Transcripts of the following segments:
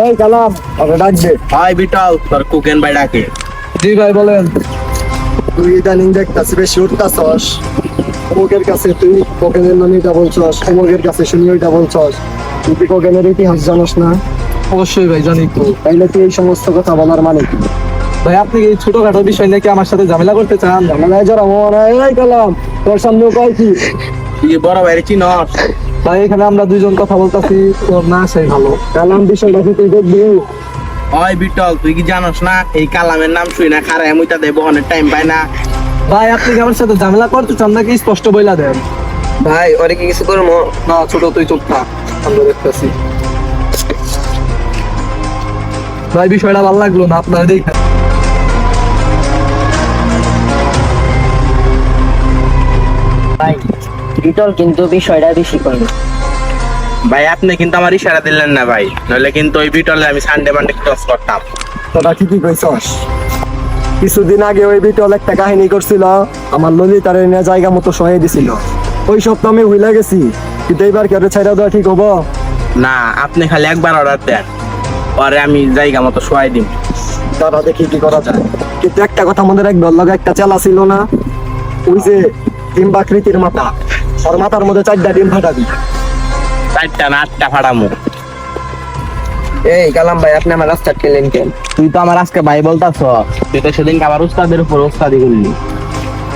এই কালাম। ওকে ডাকবে। ভাই বিটল তোর কুকেন ভাই ডাকে। জি ভাই বলেন। তুই ইদানিং দেখতাছি বেশি উঠতাছস। অমুকের কাছে তুই কোকেনের নামে এটা বলছস অমুকের কাছে শুনি ওইটা বলছস তুই কি কোকেনের ইতিহাস জানোস না? অবশ্যই ভাই জানি তো। তাইলে তুই এই সমস্ত কথা বলার মানে কি? ভাই আপনি এই ছোটখাটো বিষয় নিয়ে কি আমার সাথে ঝামেলা করতে চান? ঝামেলায় জড়া মনে হয় এই কালাম তোর সামনে কয় কি? বড় ভাইয়ের চিনস? ভাই এখানে আমরা দুইজন কথা বলতাছি তোর না সেই ভালো। কালাম বিষয়টা কি তুই দেখবি? ওই বিটল তুই কি জানোস না? এই কালামের নাম শুই না খারে মুইতা দেব অনেক টাইম পায় না। ভাই আপনি কি আমার সাথে ঝামেলা করতে চান নাকি স্পষ্ট বইলা দেন? ভাই ওরে কি কিছু করব? না ছোট তুই চুপ থাক আমরা দেখতেছি। ভাই বিষয়টা ভালো লাগল না আপনার দেখেন। ভাই বিটল কিন্তু বিষয়টা বেশি করবে ভাই আপনি কিন্তু আমার ইশারা দিলেন না ভাই। নইলে কিন্তু ওই বিটলে আমি সানডে মানডে ক্রস করতাম। তোরা ঠিকই কইছস। কিছুদিন আগে ওই বিটল একটা কাহিনী করছিল আমার ললিতার নিয়ে জায়গা মতো সহায় দিছিল। ওই সপ্তাহ আমি ভুলে গেছি কিন্তু এইবার কেউ ছাইরা দেওয়া ঠিক হব? না আপনি খালি একবার অর্ডার দেন। পরে আমি জায়গা মতো শোয়াই দিন তারা দেখি কি করা যায়। কিন্তু একটা কথা মনে রাখবে ওর লগে একটা চেলা ছিল না? ওই যে ডিম্বাকৃতির মাথা। ওর মাথার মধ্যে চারটা ডিম ফাটাবি। চারটা না আটটা ফাটামু। এই কালাম ভাই আপনি আমার রাস্তা খেলেন কেন? তুই তো আমার আজকে ভাই বলতাছ তুই তো সেদিন আবার উস্তাদের উপর উস্তাদি করলি।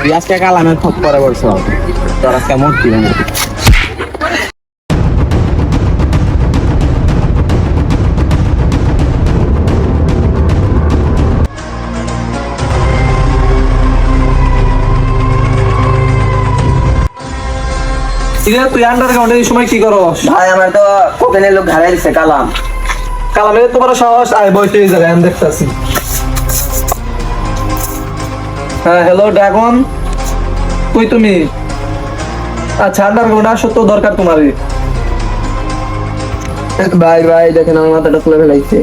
তুই আজকে কালামের খপ করে বলছ তোর আজকে মূর্তি ভেঙে। ইরে তুই আন্ডারগ্রাউন্ডে এই সময় কি করস? ভাই আমার তো কোকেনের লোক ঘাড়ে দিছে কালাম। কালামে তোমার সাহস? আয় বইতে এই জায়গায় আমি দেখতেছি। হ্যাঁ হ্যালো ড্রাগন কই তুমি? আচ্ছা আন্ডারগ্রাউন্ড আসো তো দরকার তোমারই। ভাই ভাই দেখেন আমার মাথাটা তুলে ফেলাইছে।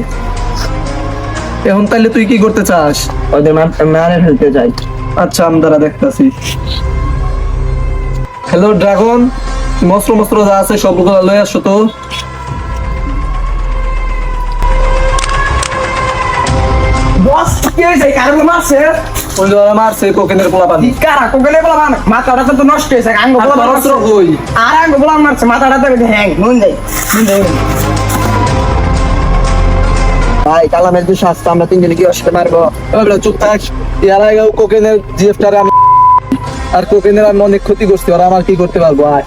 এখন তাইলে তুই কি করতে চাস? ওদের মারে ফেলতে চাই। আচ্ছা আমি দাঁড়া দেখতেছি। হ্যালো ড্রাগন মস্ত্র মস্ত্র যা আছে সবগুলো লয়ে আসো তো। বস কি হয়েছে? কারণ মারছে? ওই ওরা মারছে কোকেনের পোলা পানি কারা? কোকেনে বলা মাথাটা তো নষ্ট হয়েছে। আঙ্গ আর বলা কই আর আঙ্গ বলা মারছে? মাথাটা তো হ্যাং নুন যাই নুন যাই ভাই কালামের আমরা তিনজনে কি অসুবিধা মারবো? চুপ থাক। ইয়ার আগে কোকেনের জিএফটারে আমি আর কোকেনের আমি অনেক ক্ষতি করছি ওরা আমার কি করতে পারব? আয়।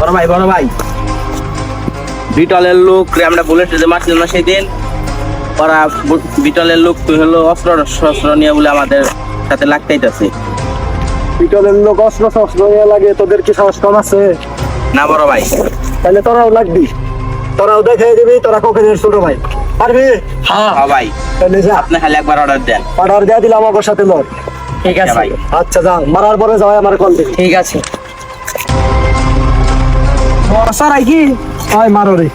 বড় ভাই বড় ভাই। বিটলের লোক আমরা বুলেট যে মারছিল না সেই দিন ওরা বিটলের লোক তুই হলো অস্ত্র শস্ত্র নিয়ে বলে আমাদের সাথে লাগতেইতেছে। বিটলের লোক অস্ত্র শস্ত্র নিয়ে লাগে তোদের কি সাহস কম আছে? না বড় ভাই। তাহলে তোরাও লাগবি। তোরাও দেখে দিবি তোরা কোকেনের ছোট ভাই। পারবি? হ্যাঁ। ভাই। তাহলে যা। আপনি খালি একবার অর্ডার দেন। অর্ডার দিয়ে দিলাম আমার সাথে লড় ঠিক আছে। ভাই। আচ্ছা যা। মারার পরে যাওয়াই আমার কল ঠিক আছে। সারাই রাখি হয় মারো রে।